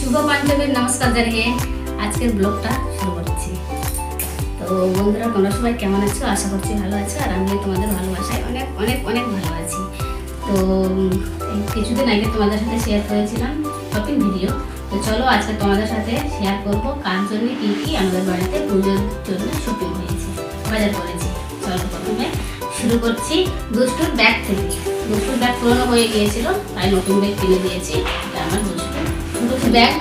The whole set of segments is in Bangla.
শুভ পাঞ্চমীর নমস্কার জানিয়ে আজকের ব্লগটা শুরু করছি। তো বন্ধুরা, তোমরা সবাই কেমন আছো? আশা করছি ভালো আছো, আর আমিও তোমাদের ভালোবাসায় অনেক অনেক অনেক ভালো আছি। তো কিছুদিন আগে তোমাদের সাথে শেয়ার করেছিলাম শপিং ভিডিও তো চলো আজকে তোমাদের সাথে শেয়ার করব কার জন্য কী কী আমাদের বাড়িতে পুজোর জন্য শপিং হয়েছে। বাজার করেছি। চলো প্রথমে শুরু করছি দুষ্টুর ব্যাগ থেকে। দুষ্টুর ব্যাগ পুরোনো হয়ে গিয়েছিল, তাই নতুন ব্যাগ কিনে দিয়েছি। এটা আমার ব্যাগ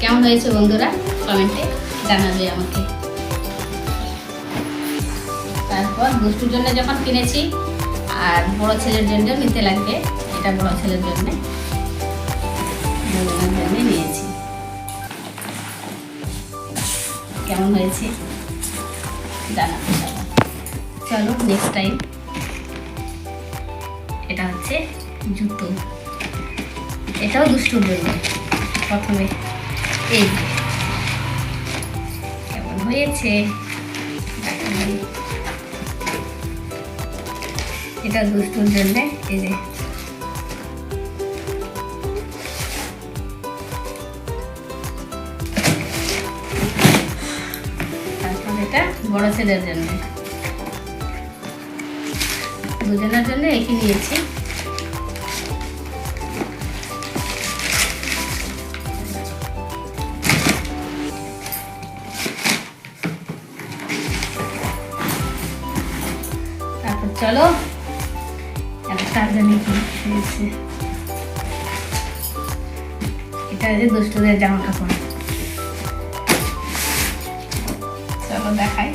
কেমন হয়েছে বন্ধুরা? কমেন্টে জানাবে আমাকে। তারপর দুষ্টুর জন্য যখন কিনেছি, আর বড় ছেলের জন্য নিতে লাগবে, এটা বড় ছেলের জন্য জন্য নিয়েছি। কেমন হয়েছে? চলো নেক্সট টাইম এটা হচ্ছে জুতো। এটাও দুষ্টুর জন্য। প্রথমে এই কেমন হয়েছে? এটা দুষ্টুর জন্য, এই যে। এটা বড় ছেলের জন্য। দুজনের জন্য একই নিয়েছি। তারপর চলো। এবার কার জন্য কি হয়েছে এটা হচ্ছে দুষ্টুদের জামা কাপড় চলো দেখাই।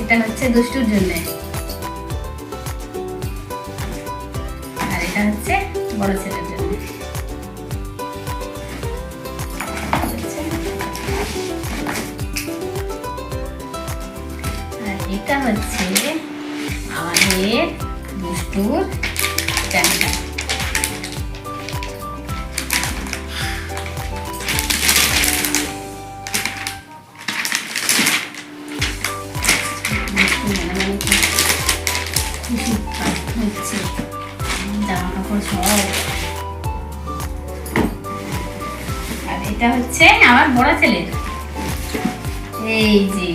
এটা হচ্ছে দুষ্টুর জন্য। আর এটা হচ্ছে বড় ছেলের। এটা হচ্ছে আমাদের দুষ্টুর হচ্ছে জামা কাপড় সব আর হচ্ছে আমার বড় ছেলের এই যে।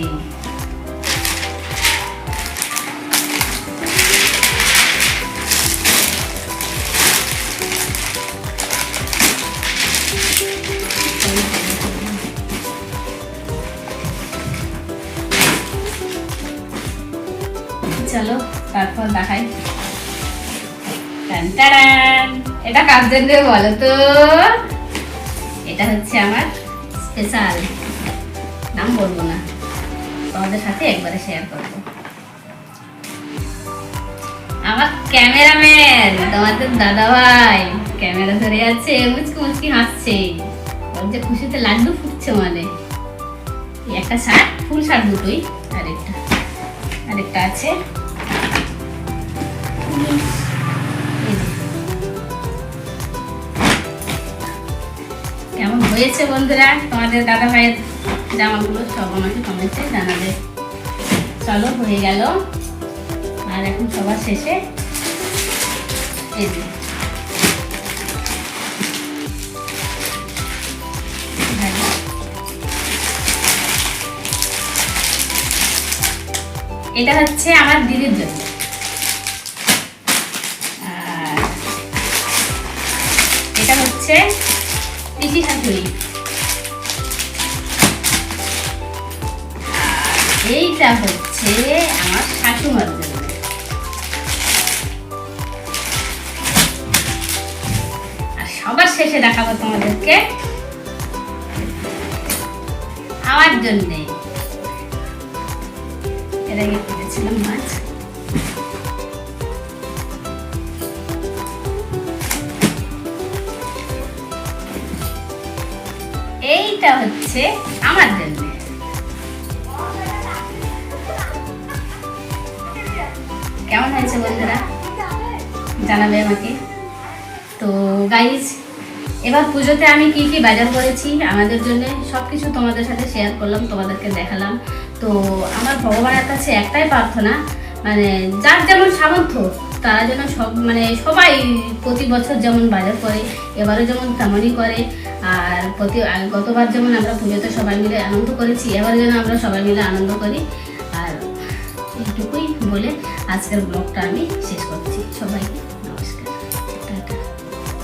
চলো, তারপর দেখাই। এটা কার জন্য বলো তো? এটা হচ্ছে আমার স্পেশাল নাম বলব না। তোমাদের সাথে একবারে শেয়ার করব। আমার ক্যামেরাম্যান, তোমাদের দাদা ভাই ক্যামেরা ধরে আছে, মুচকি মুচকি হাসছে। ওর যে খুশিতে লাড্ডু ফুটছে মানে। একটা শার্ট, ফুল শার্ট দুটোই, আরেকটা আরেকটা আছে। হয়েছে বন্ধুরা? তোমাদের দাদা ভাইয়ের জামাগুলো সব আমাকে কমেন্টে জানাবে। চলো, হয়ে গেল। আর এখন সবার শেষে এটা হচ্ছে আমার দিদির জন্য। এটা হচ্ছে শাশুড়ি আর এইটা হচ্ছে আমার শাশুমার জন্য। আর সবার শেষে দেখাবো তোমাদেরকে আমার জন্যে। এর আগে কিনেছিলাম মাছ? এইটা হচ্ছে আমার জন্য। কেমন হয়েছে বন্ধুরা? জানাবে আমাকে। তো গাইজ এবার পুজোতে আমি কি কি বাজার করেছি আমাদের জন্য সব কিছু তোমাদের সাথে শেয়ার করলাম, তোমাদেরকে দেখালাম। তো আমার ভগবানের কাছে একটাই প্রার্থনা মানে যার যেমন সামর্থ্য, তারা যেন সব মানে সবাই প্রতি বছর যেমন বাজার করে, এবারও যেমন তেমনই করে। আর প্রতি গতবার যেমন আমরা পুজোতে সবাই মিলে আনন্দ করেছি, এবার যেন আমরা সবাই মিলে আনন্দ করি। আর এইটুকুই বলে আজকের ব্লগটা আমি শেষ করছি। সবাইকে